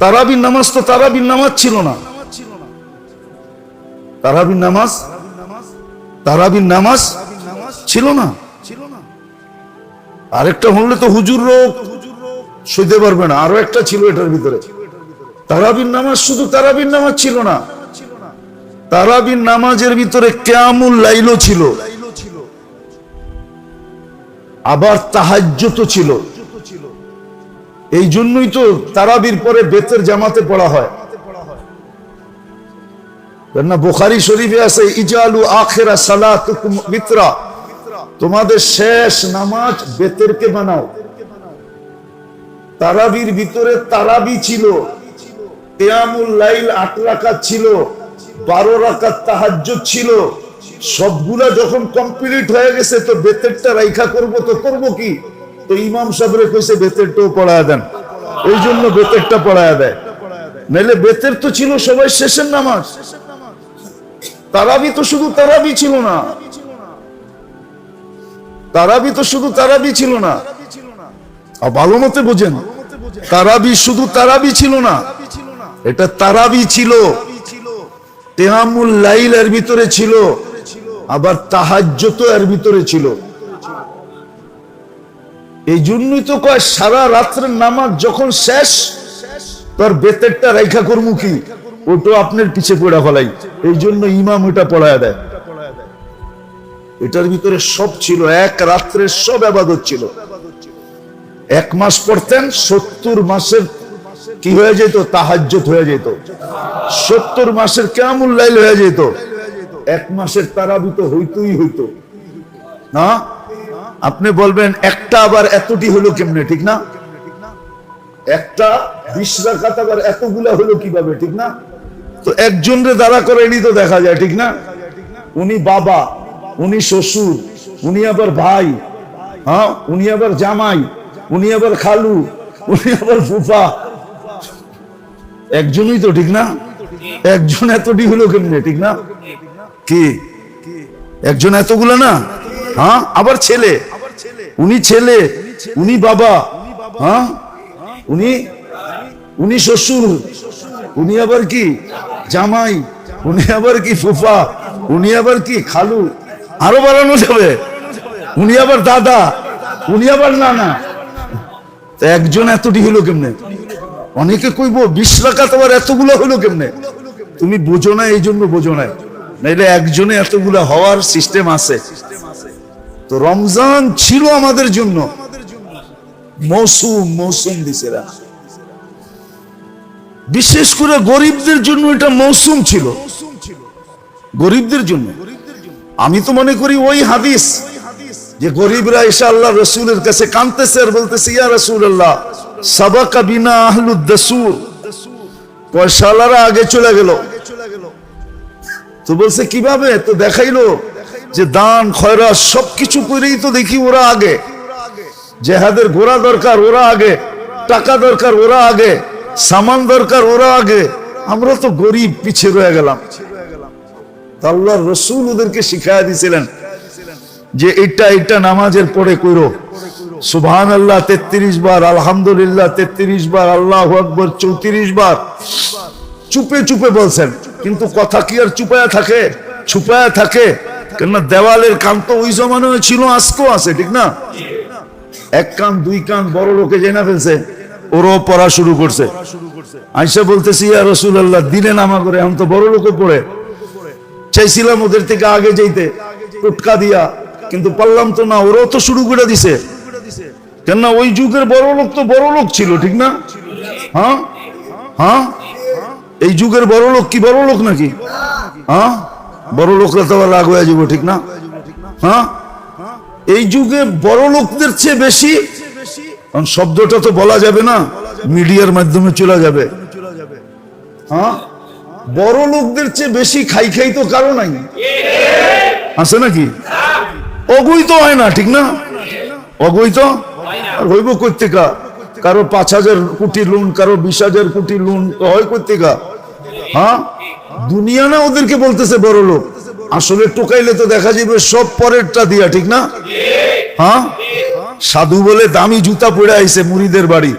তারাবির নামাজ তো তারাবির নামাজ ছিল না। তারাবির নামাজ তারাবির নামাজ ছিল না। আরেকটা হলে তো হুজুর রোগ সইতে পারবে না। আরও একটা ছিল এটার ভিতরে। তারাবির নামাজ শুধু তারাবির নামাজ ছিল না। তারাবির নামাজের ভিতরে কেয়ামুল লাইলও ছিল। আবার তাহাজ্য তো ছিল। এই জন্যই তো তারাবির পরে বেতের জামাতে পড়া হয়। শেষ নামাজ তারাবির ভিতরে তারাবি ছিল। কেয়ামুল লাইল আট ছিল, বারো রাকাত ছিল। সবগুলা যখন কমপ্লিট হয়ে গেছে, তো বেতেরটা রাইখা করব, তো করব কি? তো ইমাম সাহেবরে কইছে, বেতেরটাও পড়ায় দেন। এই জন্য বেতেরটা পড়ায় দেয়। নাইলে বেতের তো ছিল সবাই শেষের নামাজ। তারাবি তো শুধু তারাবি ছিল না। তারাবি তো শুধু তারাবি ছিল না। আর ভালো মতে বোঝেন, তারাবি শুধু তারাবি ছিল না, এটা তারাবি ছিল। তেহামুল লাইল এর ভিতরে ছিল, আবার তাহাজ্য এর ভিতরে ছিল। এই জন্যই তো কয় সারা রাত্রের নামাজ যখন শেষ, তার বেতেরটা রেখা করমু কি? ওটা আপনার পিছে পড়া ফেলাই। এই জন্য ইমাম ওটা পড়ায় দেয়। এটার ভিতরে সব ছিল, এক রাত্রের সব আবাদত ছিল। এক মাস পড়তেন, সত্তর মাসের কি হয়ে যেত? তাহাজ্জত হয়ে যেত। সত্তর মাসের কেমন লাইল হয়ে যেত। এক মাসের তারাবি তো হইতই হইতো। না? আপনি বলবেন, একটা আবার এতটি হলো কেমনে, ঠিক না? একটা বিশ রাখাত আবার এতগুলা হলো কীভাবে, ঠিক না? তো একজন রে দাঁড়া করে এনি তো দেখা যায়, ঠিক না? উনি বাবা, উনি শ্বশুর, উনি আবার ভাই হ্যাঁ? উনি আবার জামাই, উনি আবার খালু, উনি আবার ফুফা। একজনই তো, ঠিক না? একজন এতটি হলো কেমনে, ঠিক না? কি? একজন এতগুলো না? হ্যাঁ? আবার ছেলে। উনি ছেলে, উনি বাবা হ্যাঁ? উনি উনি শ্বশুর, উনি আবার কি? জামাই, উনি আবার কি ফুফা, উনি আবার কি খালু? আরও বাড়ানো যাবে। উনি আবার দাদা, উনি আবার নানা। একজন এতটি হলো কেমনে? অনেকে কইব, বিশ রাখাত আবার এতগুলো হলো কেমনে? তুমি বোঝো না এই জন্য বোঝো না। একজনে এতগুলা হওয়ার সিস্টেম আছে। তো রমজান ছিল আমাদের জন্য। মৌসুম মৌসুম দিছেরা বিশেষ করে গরিবদের জন্য এটা মৌসুম ছিল। গরিবদের জন্য। আমি তো মনে করি ওই হাদিস যে গরিবরা এসে আল্লাহ রসুলের কাছে কানতেছে আর বলতেছে, ইয়া রসুল আল্লাহ সাবাকা বিনা আহলুদ্দাসুর পয়সালারা আগে চলে গেল। তো বলছে, কীভাবে? তো দেখাইলো। যে দান, খয়রা সবকিছু করেই তো দেখি ওরা আগে। জেহাদের ঘোরা দরকার, ওরা আগে। টাকা দরকার, ওরা আগে। সামান দরকার, ওরা আগে। আমরা তো গরিব পিছিয়ে রয়ে গেলাম। আল্লাহ রসুল ওদেরকে শিখাইয়া দিছিলেন যে এটা এটা নামাজের পরে কইরো। সুবহান আল্লাহ তেত্রিশ বার, আলহামদুলিল্লাহ, তেত্রিশ বার, আল্লাহ আকবর, চৌত্রিশ বার। চুপে চুপে বলছেন, কিন্তু কথা কি আর চুপায়া থাকে? ছুপায়া থাকে? কেননা দেওয়ালের কান তো ওই জমানায় ছিল, আজকেও আছে, ঠিক না? এক কান, দুই কান, বড় লোকে জেনা ফেলছে, ওরও পড়া শুরু করছে। আইসা বলতেছি, ইয়া রসুল্লাহ দিলে নামা করে, এখন তো বড় লোকে পড়ে। চাইছিলাম ওদের থেকে আগে যেতে টুটকা দিয়া, কিন্তু পারলাম তো না, ওরাও তো শুরু করে দিছে। কেননা ওই যুগের বড় লোক তো বড় লোক ছিল, ঠিক না? হ্যাঁ? হ্যাঁ? এই যুগের বড় লোক কি বড় লোক নাকি? হ্যাঁ? বড় লোকরা তো রাগ হয়ে যাব, ঠিক না? হ্যাঁ? এই যুগে বড় লোকদের চেয়ে বেশি, কারণ শব্দটা তো বলা যাবে না, মিডিয়ার মাধ্যমে চলে যাবে। হ্যাঁ? বড় লোকদের চেয়ে বেশি খাই খাই তো কারও নাই। আছে নাকি? অবৈধ হয় না, ঠিক না? অবৈধ আর হইব কর্তিকা কারও পাঁচ হাজার কোটি লোন, কারও বিশ হাজার কোটি লোন হয় কর্তিকা হ্যাঁ? দুনিয়া না ওদেরকে বলতেছে বড় লোক। আসলে টোকাইলে তো দেখা যাবে সব পরেরটা দিয়া, ঠিক না? হ্যাঁ? সাধু বলে দামি জুতা পড়ে আইছে মুড়িদের বাড়ি।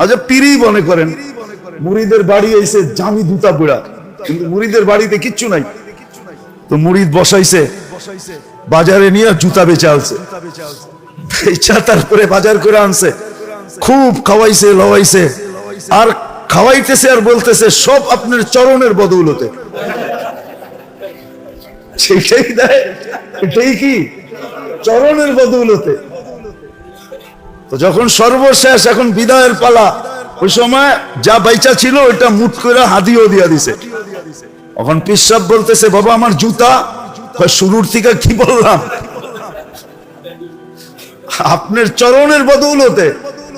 আচ্ছা পিরি মনে করেন, মুড়িদের বাড়ি এসে জামি দুটা বুড়া কিন্তু মুড়িদের বাড়িতে কিচ্ছু নাই। তো মুড়িদ বসাইছে, বাজারে নিয়ে জুতা বেচে আনছে। বেচা তারপরে বাজার করে আনছে। খুব খাওয়াইছে, লওয়াইছে। আর খাওয়াইতেছে আর বলতেছে, সব আপনার চরণের বদৌলতে। সেটাই দেয় কি? চরণের বদৌলতে। তো যখন সর্বশেষ এখন বিদায়ের পালা, ওই সময় যা বাইচা ছিল, ওইটা মুট করে হাদিও দিয়া দিছে। এখন পিসাব বলতেছে, বাবা, আমার জুতা? শুরুর থেকে কি বললাম? আপনার চরণের বদৌলতে।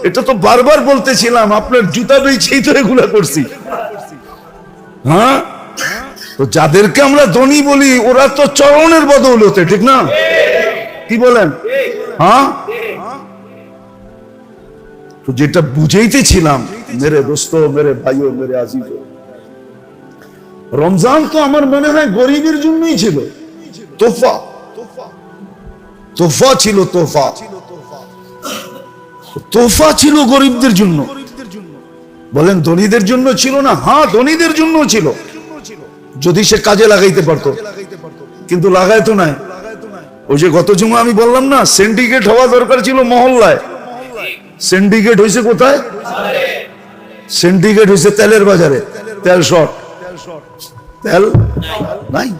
এটা তো বারবার বলতেছিলাম, আপনার জুতা বেচেই তো এগুলা করছি। হ্যাঁ? তো যাদেরকে আমরা ধনী বলি, ওরা তো চরণের বদৌলতে, ঠিক না? কি বলেন? হ্যাঁ? তো যেটা বুঝাইতেছিলাম, মেরে দোস্ত, মেরে ভাইও, মেরে আজিজ রমজান তো আমার মনে হয় গরিবের জন্যই ছিল। তোফা। তোফা ছিল তোফা। তোফা ছিল গরিবদের জন্য। বলেন, ধনীদের জন্য ছিল না? হ্যাঁ ধনীদের জন্য ছিল। যদি সে কাজে লাগাইতে পারতো। কিন্তু লাগাইতো নাই। ওই যে গত জুমা আমি বললাম না সিন্ডিকেট হওয়া দরকার ছিল মহল্লায়। সিন্ডিকেট হয়েছে কোথায়? সিন্ডিকেট হয়েছে তেলের বাজারে। তেল শর্ট। তেল নাই?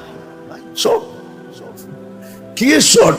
শর্ট। কি শর্ট?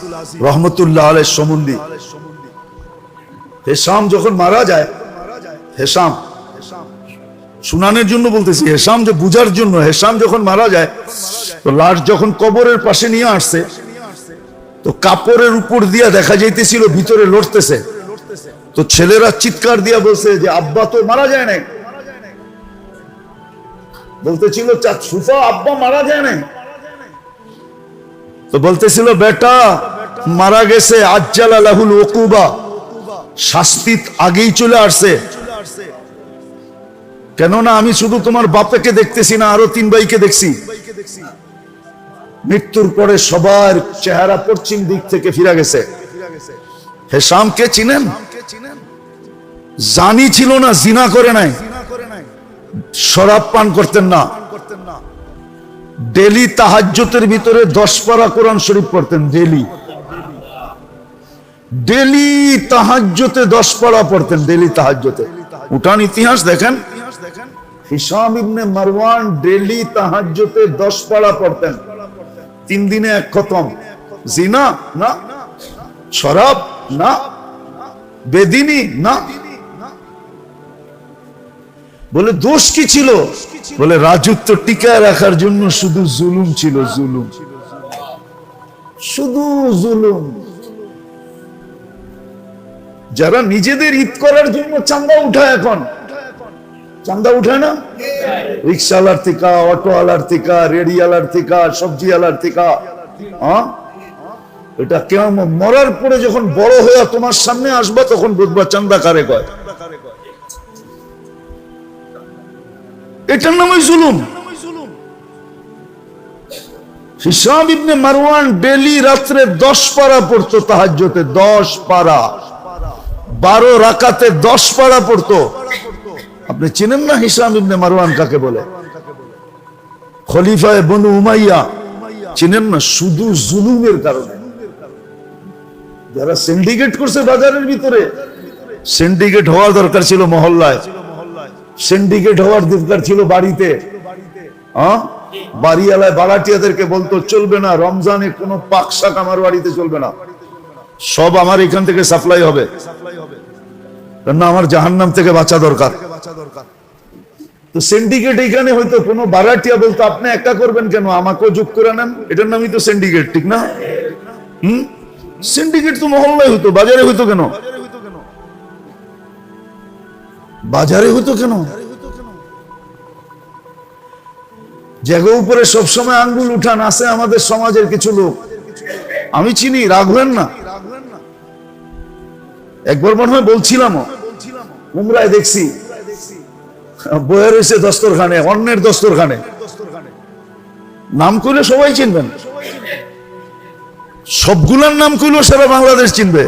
রহমতুল্লাহ আলাই সমুন্দি হেসাম যখন মারা যায় হেসাম শুনানের জন্য বলতেছি হেসাম যে বুঝার জন্য হেসাম যখন মারা যায়, তো লাশ যখন কবরের পাশে নিয়ে আসছে, তো কাপড়ের উপর দিয়া দেখা যাইতেছিল, ভিতরে লড়তেছে। তো ছেলেরা চিৎকার দিয়া বলছে যে, আব্বা তো মারা যায় নাই। বলতেছিল আব্বা মারা যায় নাই। তো বলতেছিল, বেটা মারা গেছে আজ্জালা লাহুল ওকুবা শাস্তি আগেই চলে আসছে। কেননা আমি শুধু তোমার বাপেকে দেখতেছি না, আরও তিন ভাইকে দেখছি। মৃত্যুর পরে সবার চেহারা পশ্চিম দিক থেকে ফিরে গেছে। হেসামকে চিনেন? জানি ছিল না, জিনা করে নাই। শরাব পান করতেন না। ডেলি তাহাজ্জতের ভিতরে দশ পারা কোরআন শরীফ পড়তেন, ডেলি। ডেলি তাহাজ্জতে দশ পারা পড়তেন, ডেলি তাহাজ্জতে। উঠান ইতিহাস দেখেন। হিসাম ইবনে মারওয়ান ডেলি তাহাজ্জতে দশ পড়তেন। তিন দিনে এক খতম। জিনা? না। শরাব? না। না। বলে দোষ কি ছিল? বলে রাজত্ব টিকায় রাখার জন্য শুধু জুলুম ছিল, জুলুম। শুধু জুলুম। যারা নিজেদের ঈদ করার জন্য চান্দা উঠায় এখন। চান্দা উঠায় না? রিক্সাওয়ালার অটোওয়ালার থেকে, রেডিওয়ালার থেকে সবজি আলার থেকে এটা কেমন? মরার পরে যখন বড় হয়ে তোমার সামনে আসবা, তখন বুঝবা চান্দা কারে কয়। এটার নামই জুলুম। হিসাব ইবনে মারওয়ান ডেলি রাত্রে দশ পারা পড়তো তাহাজ্জতে, দশ পারা। বারো রাকাতে দশ পারা পড়তো। আপনি চিনেন না হিসাম ইবনে মারওয়ান কাকে বলে? খলিফায় বনু উমাইয়া। চিনেন না শুধু জুলুমের কারণে। যারা সিন্ডিকেট করছে বাজারের ভিতরে সিন্ডিকেট হওয়ার দরকার ছিল মহল্লায়। সিন্ডিকেট হওয়ার দরকার ছিল বাড়িতে। বাড়িওয়ালায় বলতো, চলবে না, রমজানে কোনো পাক শাক আমার বাড়িতে চলবে না। সব আমার এখান থেকে সাপ্লাই হবে। কেননা আমার জাহান্নাম থেকে বাঁচা দরকার। তো সিন্ডিকেট এখানে হয়তো বারাটিয়া বলতো, আপনি একা করবেন কেন? আমাকেও যোগ করে নেন। এটার নামই তো সিন্ডিকেট ঠিক না? সিন্ডিকেট তো মহল্লায় বাজারে হইতো কেন? বাজারে কেন? জায়গা উপরে সবসময় আঙ্গুল উঠান, আছে আমাদের সমাজের কিছু লোক। আমি চিনি রাখবেন না। একবার মনে হয় বলছিলাম উমরায় দেখছি। বয়ে রয়েছে দস্তরখানে, অন্যের দস্তরখানে। নাম করলে সবাই চিনবেন। সবগুলার নাম করলেও সারা বাংলাদেশ চিনবে।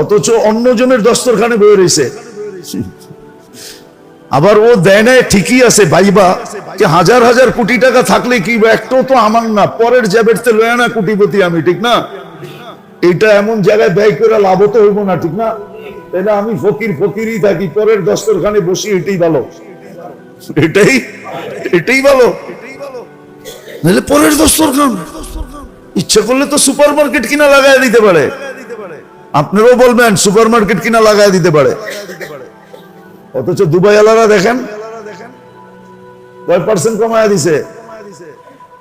অথচ অন্যজনের দস্তরখানে বয়ে রয়েছে আবার ও দেয় নেয় ঠিকই আছে ভাইবা যে হাজার হাজার কোটি টাকা থাকলে কি একটাও তো আমার না, পরের জ্যাবেটতে লয় না কোটিপতি আমি, ঠিক না? এটা এমন জায়গায় ব্যয় করে লাভ তো হইব না, ঠিক না? তাহলে আমি ফকির ফকিরই থাকি, পরের দস্তরখানে বসি, এটাই ভালো। এটাই এটাই ভালো। নাহলে পরের দস্তরখান। ইচ্ছা করলে তো সুপার মার্কেট কিনা লাগাই দিতে পারে। আপনারাও বলবেন সুপার মার্কেট কিনা লাগাই দিতে পারে। অথচ দুবাই আলারা দেখেন, কয় পার্সেন্ট কমায় দিছে?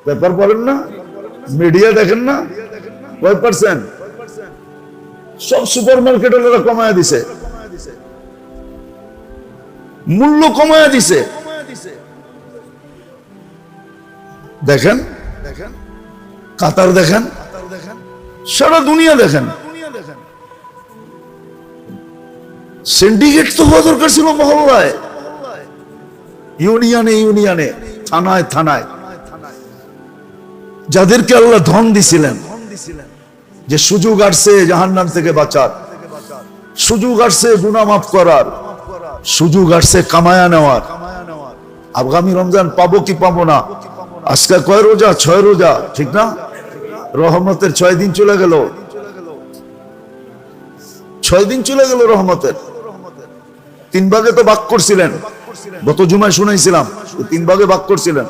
পেপার পড়েন না মিডিয়া দেখেন না, কয় পার্সেন্ট সব সুপার মার্কেট কমায় দিছে। মূল্য কমায় দিছে। দেখেন? দেখেন কাতার দেখেন? সারা দুনিয়া দেখেন। সিন্ডিকেট তো হওয়া দরকার ছিল মহল্লায়। ইউনিয়নে ইউনিয়নে, থানায় থানায়। যাদেরকে আল্লাহ ধন দিছিলেন যে সুযোগ আসছে জাহান্নাম থেকে বাঁচার। সুযোগ আসছে গুনা মাফ করার। সুযোগ আসছে কামায়া নেওয়ার। আগামী রমজান পাবো কি পাবো না? আজকে কয় রোজা? ছয় রোজা, ঠিক না? রহমতের ছয় দিন চলে গেল। ছয় দিন চলে গেল রহমতের। তিন ভাগে তো বাক করছিলেন। গত জুমায় শুনাইছিলাম তিন ভাগে বাক করছিলেন।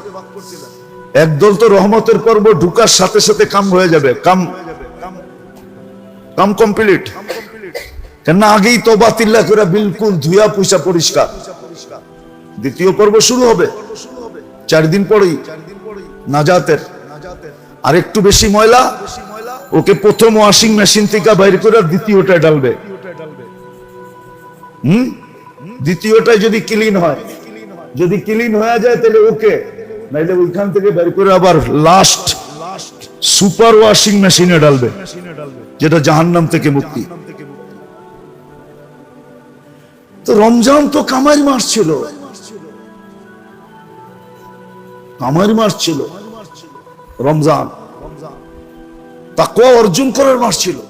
একদল তো রহমতের পর্ব ঢুকার সাথে সাথে কাম হয়ে যাবে। কাম কাম কমপ্লিট কেননা আগেই তো বাতিল্লা করে বিলকুল ধুয়া পুষা পরিষ্কার। দ্বিতীয় পর্ব শুরু হবে। চার দিন পরেই নাজাতের। আর একটু বেশি ময়লা, ওকে প্রথম ওয়াশিং মেশিন থেকে বাইর করে দ্বিতীয়টায় ডালবে হুম? দ্বিতীয়টায় যদি ক্লিন হয়, যদি ক্লিন হয়ে যায় তাহলে ওকে, নাইলে ওইখান থেকে বের করে আবার লাস্ট সুপার ওয়াশিং মেশিনে ডালবে যেটা জাহান্নাম থেকে মুক্তি। তো রমজান তো কামাই মাস ছিল। কামাই মাস ছিল। রমজান। তাকুয়া অর্জন করার মাস ছিল।